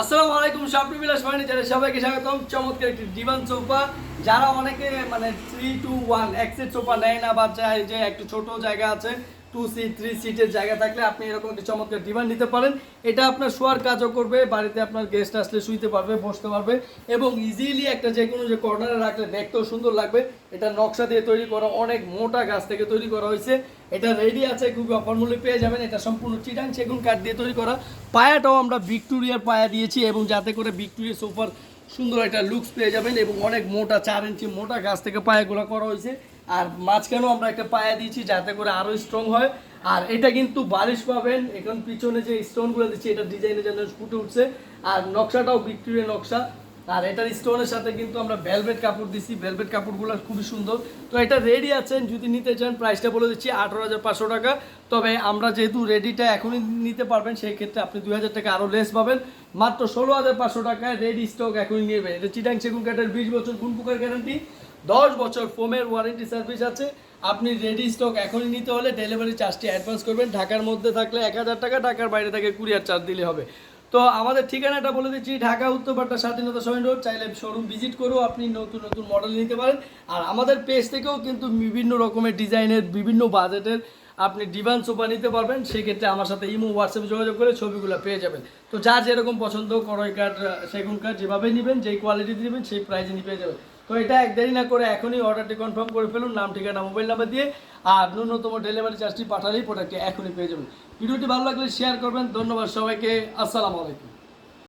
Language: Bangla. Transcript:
আসসালামু আলাইকুম শাপি বিলাস ফার্নিচারে সবাইকে স্বাগতম। চমৎকার একটি ডিভান সোফা যারা অনেকে মানে থ্রি টু ওয়ান এক্সেট সোফা নেয় না বা চায় যে একটু ছোট জায়গা আছে টু সিট থ্রি সিটের জায়গা থাকলে আপনি এরকম একটি চমৎকার ডিভান নিতে পারেন। এটা আপনার শোয়ার কাজও করবে, বাড়িতে আপনার গেস্ট আসলে শুইতে পারবে, বসতে পারবে এবং ইজিলি একটা যে কোনো যে কর্নারে রাখলে দেখতেও সুন্দর লাগবে। এটা নকশা দিয়ে তৈরি করা, অনেক মোটা গাছ থেকে তৈরি করা হয়েছে। এটা রেডি আছে খুবই অফার মূল্যে পেয়ে যাবেন। এটা সম্পূর্ণ চিটাং সেগুন কাঠ দিয়ে তৈরি করা। পায়াটাও আমরা ভিক্টোরিয়ার পায়া দিয়েছি এবং যাতে করে ভিক্টোরিয়া সোফার সুন্দর একটা লুকস পেয়ে যাবেন এবং অনেক মোটা চার ইঞ্চি মোটা গাছ থেকে পায়াগুলো করা হয়েছে। আর মাঝখানেও আমরা একটা পায়া দিয়েছি যাতে করে আরও স্ট্রং হয়। আর এটা কিন্তু বালিশ পাবেন। এখন পিছনে যে স্টোনগুলো দিচ্ছি, এটা ডিজাইনের জন্য ফুটে উঠছে। আর নকশাটাও ভিক্টোরিয়া নকশা। আর এটার স্টোনের সাথে কিন্তু আমরা ভেলভেট কাপড় দিছি। ভেলভেট কাপড়গুলো খুবই সুন্দর। তো এটা রেডি আছেন, যদি নিতে চান প্রাইসটা বলে দিচ্ছি আঠারো হাজার পাঁচশো টাকা। তবে আমরা যেহেতু রেডিটা এখনই নিতে পারবেন, সেই ক্ষেত্রে আপনি দুই হাজার টাকা আরও লেস পাবেন। মাত্র ষোলো হাজার পাঁচশো টাকায় রেডি স্টক এখনই নেবেন। এটা চিটাং সেগুন কাঠের বিশ বছর কোন গ্যারান্টি দশ বছর ফোমের ওয়ারেন্টি সার্ভিস আছে। আপনি রেডি স্টক এখনই নিতে হলে ডেলিভারি চার্জটি অ্যাডভান্স করবেন। ঢাকার মধ্যে থাকলে এক হাজার টাকা, ঢাকার বাইরে থেকে কুরিয়ার চার্জ দিলে হবে। তো আমাদের ঠিকানাটা বলে দিচ্ছি, ঢাকা উত্তরপাট্টা স্বাধীনতা সৈন রোড। চাইলে শোরুম ভিজিট করেও আপনি নতুন নতুন মডেল নিতে পারেন। আর আমাদের পেজ থেকেও কিন্তু বিভিন্ন রকমের ডিজাইনের, বিভিন্ন বাজেটের আপনি ডিভান সোফা নিতে পারবেন। সেক্ষেত্রে আমার সাথে ইমো হোয়াটসঅ্যাপে যোগাযোগ করে ছবিগুলো পেয়ে যাবেন। তো যা যেরকম পছন্দ, করয় কাঠ সেগুন কাঠ যেভাবে নেবেন, যেই কোয়ালিটি নেবেন, সেই প্রাইজে নিয়ে পেয়ে যাবেন। তো এটা এক দেরি না করে এখনই অর্ডারটি কনফার্ম করে ফেলুন, নাম, ঠিকানা মোবাইল নাম্বার দিয়ে, আর ন্যূনতম ডেলিভারি চার্জটি পাঠালেই প্রোডাক্টটি এখনই পেয়ে যাবেন। ভিডিওটি ভালো লাগলে শেয়ার করবেন। ধন্যবাদ সবাইকে। আসসালামু আলাইকুম।